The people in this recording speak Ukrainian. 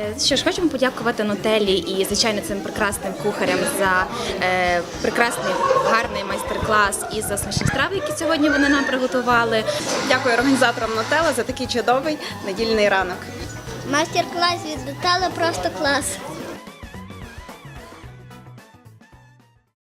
Е, що ж, хочемо подякувати Нотелі і, звичайно, цим прекрасним кухарям за е, прекрасний гарний майстер-клас і за смачні страви, які сьогодні вони нам приготували. Дякую організаторам Нотела за такий чудовий недільний ранок. Майстер-клас від Детала просто клас.